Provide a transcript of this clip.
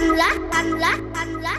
Bangla Bangla Bangla